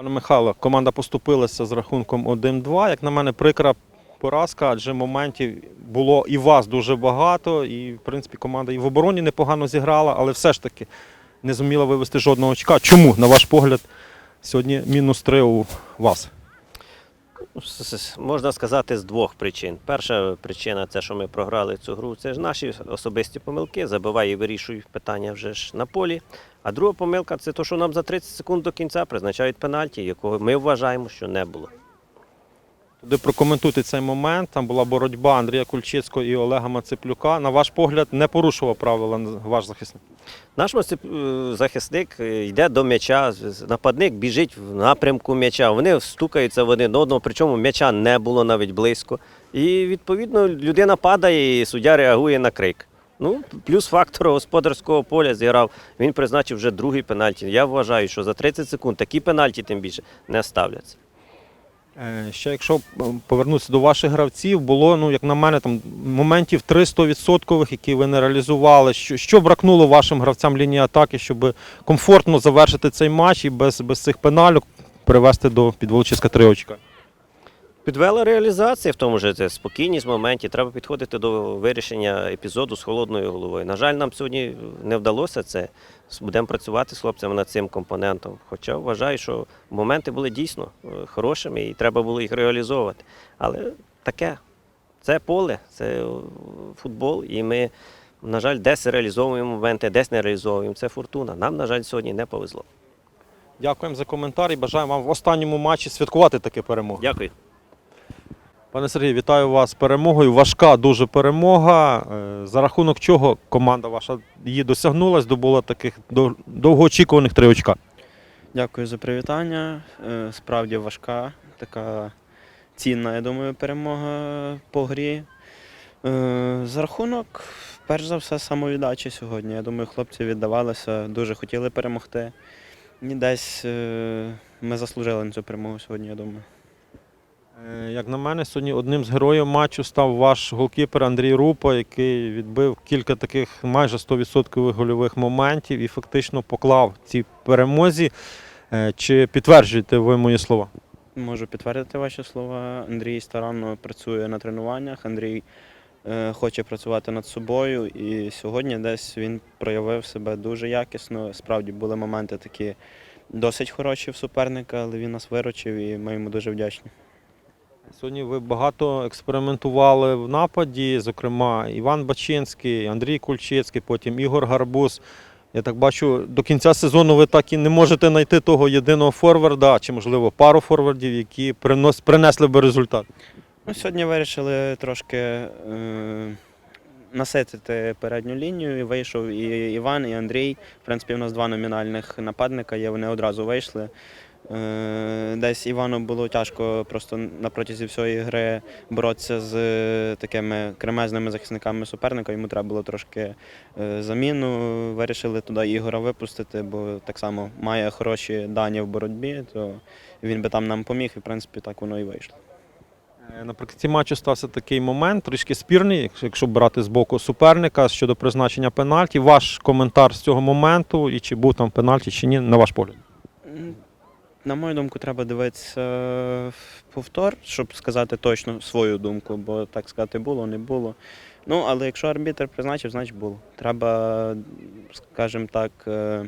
Пане Михайло, команда поступилася з рахунком 1-2. Як на мене, прикра поразка, адже моментів було і вас дуже багато, і в принципі команда і в обороні непогано зіграла, але все ж таки не зуміла вивести жодного очка. Чому, на ваш погляд, сьогодні мінус 3 у вас? Можна сказати з двох причин. Перша причина це, що ми програли цю гру. Це ж наші особисті помилки. Забивай і вирішуй питання вже ж на полі. А друга помилка це те, що нам за 30 секунд до кінця призначають пенальті, якого ми вважаємо, що не було. Туди прокоментуйте цей момент. Там була боротьба Андрія Кульчицького і Олега Мацеплюка. На ваш погляд, не порушував правила ваш захисник. Наш е, захисник е, йде до м'яча, нападник біжить в напрямку м'яча. Вони стукаються в один одного, причому м'яча не було навіть близько. І відповідно людина падає, і суддя реагує на крик. Ну, плюс фактор господарського поля зіграв. Він призначив вже другий пенальті. Я вважаю, що за 30 секунд такі пенальті тим більше не ставляться. Е, Ще якщо е, повернутися до ваших гравців, було, ну, як на мене, там моментів 300%, які ви не реалізували. Що, що бракнуло вашим гравцям лінії атаки, щоб комфортно завершити цей матч і без, без цих пеналів привести до підволочиська три очка? Підвела реалізація в тому ж це спокійність в моменті. Треба підходити до вирішення епізоду з холодною головою. На жаль, нам сьогодні не вдалося це. Будемо працювати з хлопцями над цим компонентом. Хоча вважаю, що моменти були дійсно е, хорошими і треба було їх реалізовувати. Але таке, це поле, це е, футбол, і ми, на жаль, десь реалізовуємо моменти, десь не реалізовуємо. Це фортуна. Нам, на жаль, сьогодні не повезло. Дякуємо за коментар і бажаємо вам в останньому матчі святкувати таке перемогу. Дякую. Пане Сергію, вітаю вас з перемогою. Важка дуже перемога. Е, За рахунок чого команда ваша її досягнула, здобула таких довгоочікуваних три очка. Дякую за привітання. Е, Справді важка, така цінна, я думаю, перемога по грі. Е, За рахунок, перш за все, самовіддачі сьогодні. Я думаю, хлопці віддавалися, дуже хотіли перемогти. І десь ми заслужили на цю перемогу сьогодні, я думаю. Е, Як на мене, сьогодні одним з героїв матчу став ваш голкіпер Андрій Рупа, який відбив кілька таких майже 100% гольових моментів і фактично поклав ці перемозі. Е, Чи підтверджуєте ви мої слова? Можу підтвердити ваші слова. Андрій старанно працює на тренуваннях. Андрій е, хоче працювати над собою, і сьогодні десь він проявив себе дуже якісно. Справді були моменти такі досить хороші в суперника, але він нас виручив і ми йому дуже вдячні. Сьогодні ви багато експериментували в нападі, зокрема Іван Бачинський, Андрій Кульчицький, потім Ігор Гарбуз. Я так бачу, до кінця сезону ви так і не можете знайти того єдиного форварда, чи, можливо, пару форвардів, які принос, принесли би результат. Ну, сьогодні вирішили трошки е, наситити передню лінію. І вийшов і Іван, і Андрій. В принципі, у нас два номінальних нападника є, вони одразу вийшли. Е, Десь Івану було тяжко просто на протязі всієї гри боротися з е, такими кремезними захисниками суперника. Йому треба було трошки е, заміну. Вирішили туди Ігора випустити, бо так само має хороші дані в боротьбі, то він би там нам поміг, і в принципі так воно і вийшло. Наприкінці матчу стався такий момент, трішки спірний, якщо- якщо брати з боку суперника щодо призначення пенальті. Ваш коментар з цього моменту і чи був там пенальті, чи ні, на ваш погляд. На мою думку, треба дивитися в повтор, щоб сказати точно свою думку, бо так сказати було, не було. Ну, але якщо арбітр призначив, значить було. Треба, скажімо так, е,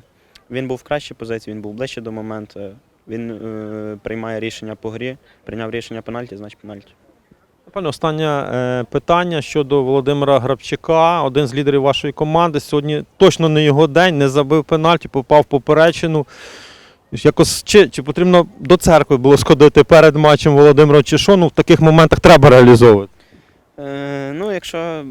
він був в кращій позиції, він був ближче до моменту. Він е, приймає рішення по грі, прийняв рішення пенальті, значить пенальті. Пане, останнє е, питання щодо Володимира Грабчака, один з лідерів вашої команди. Сьогодні точно не його день, не забив пенальті, попав в поперечину. Якось чи, чи потрібно до церкви було сходити перед матчем Володимира чи? Ну, в таких моментах треба реалізовувати. Е, ну, якщо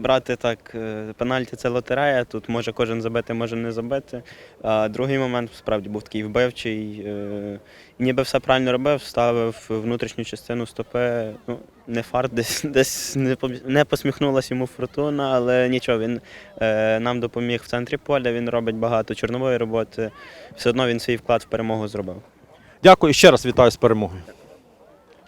брати так, е, пенальті це лотерея, тут може кожен забити, може не забити. А другий момент справді був такий вбивчий. Е, ніби все правильно робив, ставив внутрішню частину стопи. Ну, не фарт, десь, десь не, не посміхнулася йому фортуна, але нічого, він нам допоміг в центрі поля, він робить багато чорнової роботи. Все одно він свій вклад в перемогу зробив. Дякую ще раз вітаю з перемогою.